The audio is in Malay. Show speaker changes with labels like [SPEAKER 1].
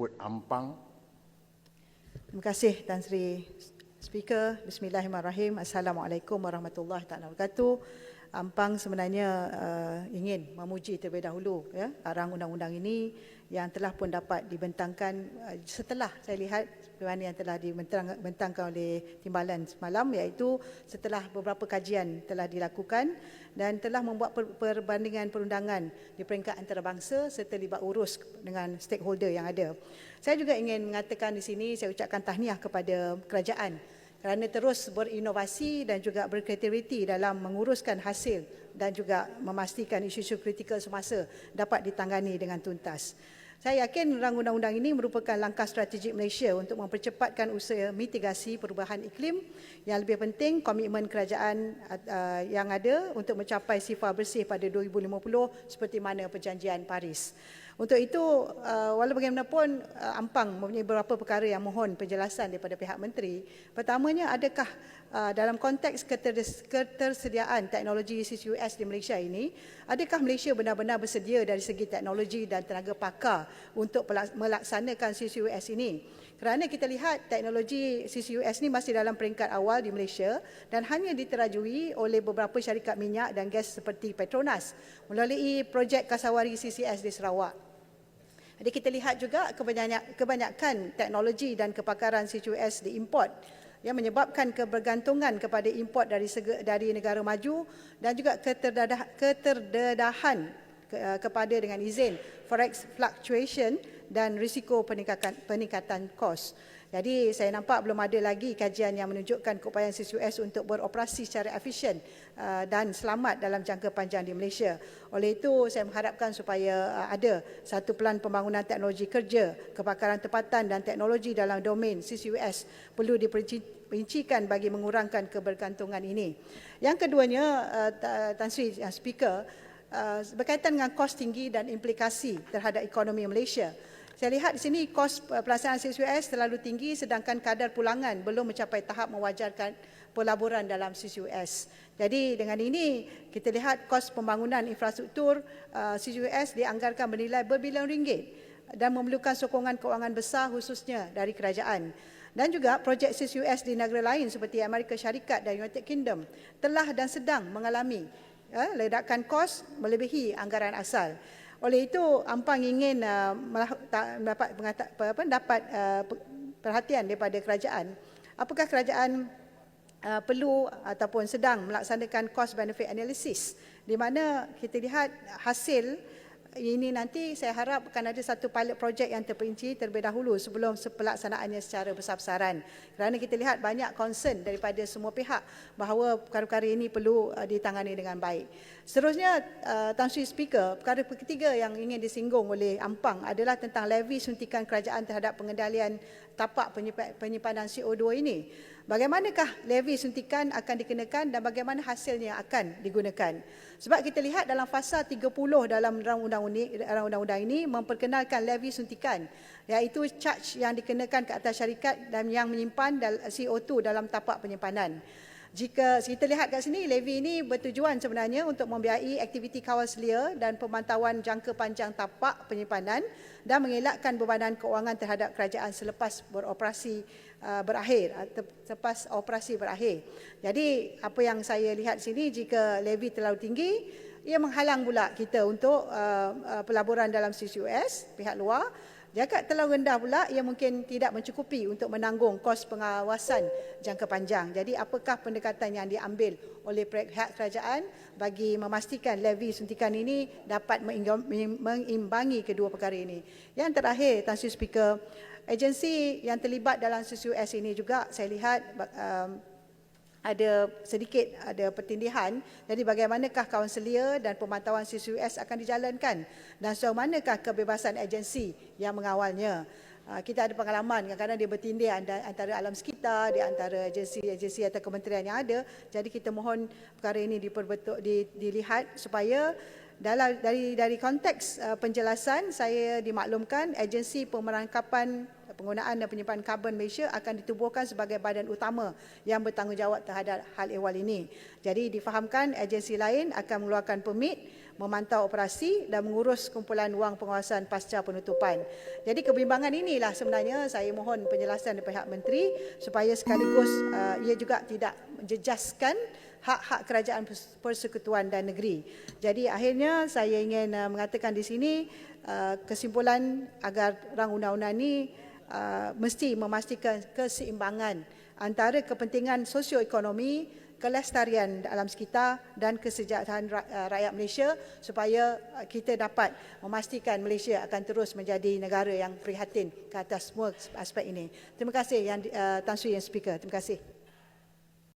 [SPEAKER 1] Put Ampang.
[SPEAKER 2] Terima kasih Tan Sri Speaker. Bismillahirrahmanirrahim. Assalamualaikum warahmatullahi wabarakatuh. Ampang sebenarnya uh, ingin memuji terlebih dahulu ya arang undang-undang ini yang telah pun dapat dibentangkan uh, setelah saya lihat sebagaimana yang telah dibentangkan oleh timbalan semalam iaitu setelah beberapa kajian telah dilakukan dan telah membuat per- perbandingan perundangan di peringkat antarabangsa serta libat urus dengan stakeholder yang ada. Saya juga ingin mengatakan di sini saya ucapkan tahniah kepada kerajaan kerana terus berinovasi dan juga berkreativiti dalam menguruskan hasil dan juga memastikan isu-isu kritikal semasa dapat ditangani dengan tuntas. Saya yakin rang undang-undang ini merupakan langkah strategik Malaysia untuk mempercepatkan usaha mitigasi perubahan iklim. Yang lebih penting, komitmen kerajaan uh, yang ada untuk mencapai sifar bersih pada 2050 seperti mana perjanjian Paris. Untuk itu, uh, walau bagaimanapun uh, Ampang mempunyai beberapa perkara yang mohon penjelasan daripada pihak menteri. Pertamanya, adakah uh, dalam konteks keterdes- ketersediaan teknologi CCUS di Malaysia ini, adakah Malaysia benar-benar bersedia dari segi teknologi dan tenaga pakar untuk melaksanakan CCUS ini? Kerana kita lihat teknologi CCUS ini masih dalam peringkat awal di Malaysia dan hanya diterajui oleh beberapa syarikat minyak dan gas seperti Petronas melalui projek Kasawari CCS di Sarawak. Jadi kita lihat juga kebanyak, kebanyakan teknologi dan kepakaran CCUS diimport yang menyebabkan kebergantungan kepada import dari dari negara maju dan juga keterdadah, keterdedahan ke, uh, kepada dengan izin forex fluctuation dan risiko peningkatan peningkatan kos. Jadi saya nampak belum ada lagi kajian yang menunjukkan keupayaan CCUS untuk beroperasi secara efisien uh, dan selamat dalam jangka panjang di Malaysia. Oleh itu saya mengharapkan supaya uh, ada satu pelan pembangunan teknologi kerja, kepakaran tempatan dan teknologi dalam domain CCUS perlu diperincikan bagi mengurangkan kebergantungan ini. Yang keduanya Tan Sri Speaker uh, berkaitan dengan kos tinggi dan implikasi terhadap ekonomi Malaysia. Saya lihat di sini kos pelaksanaan CCUS terlalu tinggi sedangkan kadar pulangan belum mencapai tahap mewajarkan pelaburan dalam CCUS. Jadi dengan ini kita lihat kos pembangunan infrastruktur uh, CCUS dianggarkan bernilai berbilion ringgit dan memerlukan sokongan kewangan besar khususnya dari kerajaan. Dan juga projek CCUS di negara lain seperti Amerika Syarikat dan United Kingdom telah dan sedang mengalami uh, ledakan kos melebihi anggaran asal. Oleh itu, Ampang ingin uh, mendapat apa, dapat uh, perhatian daripada kerajaan. Apakah kerajaan uh, perlu ataupun sedang melaksanakan cost benefit analysis di mana kita lihat hasil ini nanti saya harap akan ada satu pilot project yang terperinci terlebih dahulu sebelum pelaksanaannya secara besar-besaran. Kerana kita lihat banyak concern daripada semua pihak bahawa perkara-perkara ini perlu uh, ditangani dengan baik. Seterusnya, uh, Tan Sri Speaker, perkara ketiga yang ingin disinggung oleh Ampang adalah tentang levy suntikan kerajaan terhadap pengendalian tapak penyimpanan CO2 ini. Bagaimanakah levy suntikan akan dikenakan dan bagaimana hasilnya akan digunakan? Sebab kita lihat dalam fasa 30 dalam undang-undang ini memperkenalkan levy suntikan iaitu charge yang dikenakan ke atas syarikat dan yang menyimpan CO2 dalam tapak penyimpanan. Jika kita lihat kat sini, levy ini bertujuan sebenarnya untuk membiayai aktiviti kawal selia dan pemantauan jangka panjang tapak penyimpanan dan mengelakkan bebanan keuangan terhadap kerajaan selepas beroperasi uh, berakhir, selepas operasi berakhir. Jadi apa yang saya lihat sini, jika levy terlalu tinggi, ia menghalang pula kita untuk uh, uh, pelaburan dalam CCUS, pihak luar, jika terlalu rendah pula, ia mungkin tidak mencukupi untuk menanggung kos pengawasan jangka panjang. Jadi apakah pendekatan yang diambil oleh pihak kerajaan bagi memastikan levy suntikan ini dapat mengimbangi kedua perkara ini. Yang terakhir, Tan Sri Speaker, agensi yang terlibat dalam CCUS ini juga saya lihat um, ada sedikit ada pertindihan jadi bagaimanakah kaunselia dan pemantauan CCUS akan dijalankan dan sejauh manakah kebebasan agensi yang mengawalnya? Ah, kita ada pengalaman kadang-kadang dia bertindih antara alam sekitar di antara agensi-agensi atau kementerian yang ada. Jadi kita mohon perkara ini diperbetul dilihat supaya dalam dari dari konteks uh, penjelasan saya dimaklumkan agensi pemerangkapan penggunaan dan penyimpanan karbon Malaysia akan ditubuhkan sebagai badan utama yang bertanggungjawab terhadap hal ehwal ini. Jadi difahamkan agensi lain akan mengeluarkan permit memantau operasi dan mengurus kumpulan wang pengawasan pasca penutupan. Jadi kebimbangan inilah sebenarnya saya mohon penjelasan dari pihak menteri supaya sekaligus uh, ia juga tidak menjejaskan hak-hak kerajaan persekutuan dan negeri. Jadi akhirnya saya ingin uh, mengatakan di sini uh, kesimpulan agar rang undang-undang ini uh, mesti memastikan keseimbangan antara kepentingan sosioekonomi, kelestarian alam sekitar dan kesejahteraan uh, rakyat Malaysia supaya uh, kita dapat memastikan Malaysia akan terus menjadi negara yang prihatin ke atas semua aspek ini. Terima kasih yang uh, Tan Sri yang speaker. Terima kasih.